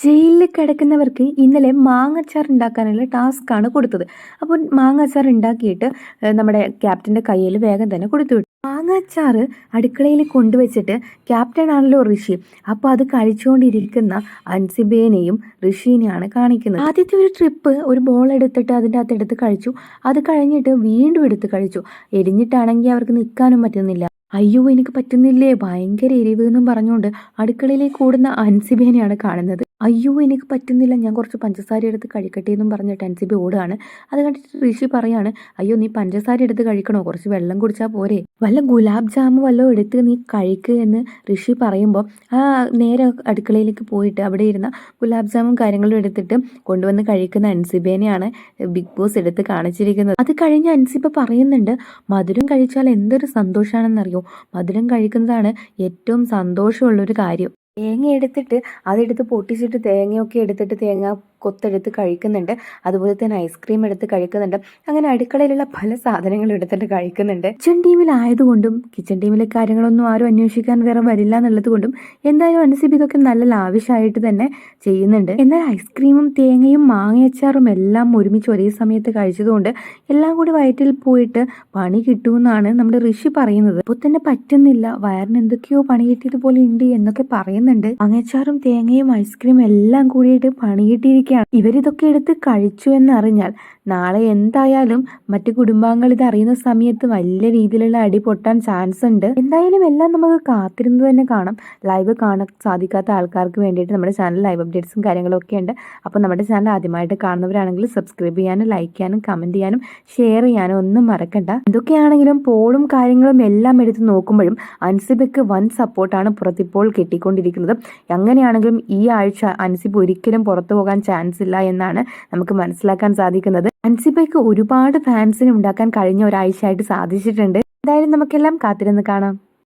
ജയിലിൽ കിടക്കുന്നവർക്ക് ഇന്നലെ മാങ്ങച്ചാർ ഉണ്ടാക്കാനുള്ള ടാസ്ക് ആണ് കൊടുത്തത്. അപ്പോൾ മാങ്ങച്ചാർ ഉണ്ടാക്കിയിട്ട് നമ്മുടെ ക്യാപ്റ്റന്റെ കയ്യിൽ വേഗം തന്നെ കൊടുത്തു വിട്ടു. മാങ്ങാച്ചാർ അടുക്കളയിൽ കൊണ്ടുവച്ചിട്ട് ക്യാപ്റ്റൻ ആണല്ലോ ഋഷി. അപ്പോൾ അത് കഴിച്ചുകൊണ്ടിരിക്കുന്ന അൻസിബേനെയും ഋഷീനെയാണ് കാണിക്കുന്നത്. ആദ്യത്തെ ഒരു ട്രിപ്പ് ഒരു ബോൾ എടുത്തിട്ട് അതിന്റെ അകത്ത് എടുത്ത് കഴിച്ചു. അത് കഴിഞ്ഞിട്ട് വീണ്ടും എടുത്ത് കഴിച്ചു. എരിഞ്ഞിട്ടാണെങ്കിൽ അവർക്ക് നിൽക്കാനും പറ്റുന്നില്ല. അയ്യോ എനിക്ക് പറ്റുന്നില്ലേ? ഭയങ്കര എരിവ് എന്നും പറഞ്ഞുകൊണ്ട് അടുക്കളയിലേക്ക് കൂടുന്ന അൻസിബേനെയാണ് കാണുന്നത്. അയ്യോ എനിക്ക് പറ്റുന്നില്ല. ഞാൻ കുറച്ച് പഞ്ചസാര എടുത്ത് കഴിക്കട്ടെ എന്നും പറഞ്ഞിട്ട് ടെൻസിബി ഓടുകയാണ്. അത് കണ്ടിട്ട് ഋഷി പറയാണ് അയ്യോ നീ പഞ്ചസാര എടുത്ത് കഴിക്കണോ കുറച്ച് വെള്ളം കുടിച്ചാൽ പോരെ. വല്ല ഗുലാബ് ജാമു വല്ലതും എടുത്ത് നീ കഴിക്കുക എന്ന് ഋഷി പറയുമ്പോൾ ആ നേരെ അടുക്കളയിലേക്ക് പോയിട്ട് അവിടെ ഇരുന്ന ഗുലാബ് ജാമും കാര്യങ്ങളും എടുത്തിട്ട് കൊണ്ടുവന്ന് കഴിക്കുന്ന അൻസിബേനെയാണ് ബിഗ് ബോസ് എടുത്ത് കാണിച്ചിരിക്കുന്നത്. അത് കഴിഞ്ഞ് അൻസിബ പറയുന്നുണ്ട് മധുരം കഴിച്ചാൽ എന്തൊരു സന്തോഷമാണെന്നറിയോ മധുരം കഴിക്കുന്നതാണ് ഏറ്റവും സന്തോഷമുള്ളൊരു കാര്യം. തേങ്ങ എടുത്തിട്ട് അതെടുത്ത് പൊട്ടിച്ചിട്ട് തേങ്ങയൊക്കെ എടുത്തിട്ട് തേങ്ങ കൊത്തെടുത്ത് കഴിക്കുന്നുണ്ട്. അതുപോലെ തന്നെ ഐസ്ക്രീം എടുത്ത് കഴിക്കുന്നുണ്ട്. അങ്ങനെ അടുക്കളയിലുള്ള പല സാധനങ്ങളും എടുത്തിട്ട് കഴിക്കുന്നുണ്ട്. കിച്ചൺ ടീമിലായതുകൊണ്ടും കിച്ചൺ ടീമിലെ കാര്യങ്ങളൊന്നും ആരും അന്വേഷിക്കാൻ വേറെ വരില്ല എന്നുള്ളത് കൊണ്ടും എന്തായാലും അനുസരിച്ച് ഇതൊക്കെ നല്ല ലാവിഷായിട്ട് തന്നെ ചെയ്യുന്നുണ്ട്. എന്നാൽ ഐസ്ക്രീമും തേങ്ങയും മാങ്ങയച്ചാറും എല്ലാം ഒരുമിച്ച് ഒരേ സമയത്ത് കഴിച്ചതുകൊണ്ട് എല്ലാം കൂടി വയറ്റിൽ പോയിട്ട് പണി കിട്ടുമെന്നാണ് നമ്മുടെ ഋഷി പറയുന്നത്. അപ്പോൾ തന്നെ പറ്റുന്നില്ല. വയറിന് എന്തൊക്കെയോ പണി കിട്ടിയതുപോലെ ഉണ്ട് എന്നൊക്കെ പറയുന്നുണ്ട്. മാങ്ങയച്ചാറും തേങ്ങയും ഐസ്ക്രീം എല്ലാം കൂടിയിട്ട് പണി കിട്ടിയിരിക്കുകയാണ് ഇവരിതൊക്കെ എടുത്ത് കഴിച്ചു എന്നറിഞ്ഞാൽ നാളെ എന്തായാലും മറ്റു കുടുംബാംഗങ്ങൾ ഇത് അറിയുന്ന സമയത്ത് വലിയ രീതിയിലുള്ള അടി പൊട്ടാൻ ചാൻസ് ഉണ്ട്. എന്തായാലും എല്ലാം നമുക്ക് കാത്തിരുന്ന് തന്നെ കാണാം. ലൈവ് കാണാൻ സാധിക്കാത്ത ആൾക്കാർക്ക് വേണ്ടിയിട്ട് നമ്മുടെ ചാനൽ ലൈവ് അപ്ഡേറ്റ്സും കാര്യങ്ങളും ഒക്കെ ഉണ്ട്. അപ്പോൾ നമ്മുടെ ചാനൽ ആദ്യമായിട്ട് കാണുന്നവരാണെങ്കിൽ സബ്സ്ക്രൈബ് ചെയ്യാനും ലൈക്ക് ചെയ്യാനും കമന്റ് ചെയ്യാനും ഷെയർ ചെയ്യാനും ഒന്നും മറക്കണ്ട. എന്തൊക്കെയാണെങ്കിലും പോളും കാര്യങ്ങളും എല്ലാം എടുത്ത് നോക്കുമ്പോഴും അൻസിബയ്ക്ക് വൻ സപ്പോർട്ടാണ് പുറത്തിപ്പോൾ കിട്ടിക്കൊണ്ടിരിക്കുന്നത്. അങ്ങനെയാണെങ്കിലും ഈ ആഴ്ച അൻസിബ് ഒരിക്കലും പുറത്തു പോകാൻ ചാൻസ് ഇല്ല എന്നാണ് നമുക്ക് മനസ്സിലാക്കാൻ സാധിക്കുന്നത്. അൻസിബയ്ക്ക് ഒരുപാട് ഫാൻസിനെ ഉണ്ടാക്കാൻ കഴിഞ്ഞ ഒരാഴ്ചയായിട്ട് സാധിച്ചിട്ടുണ്ട്. എന്തായാലും നമുക്കെല്ലാം കാത്തിരുന്ന് കാണാം.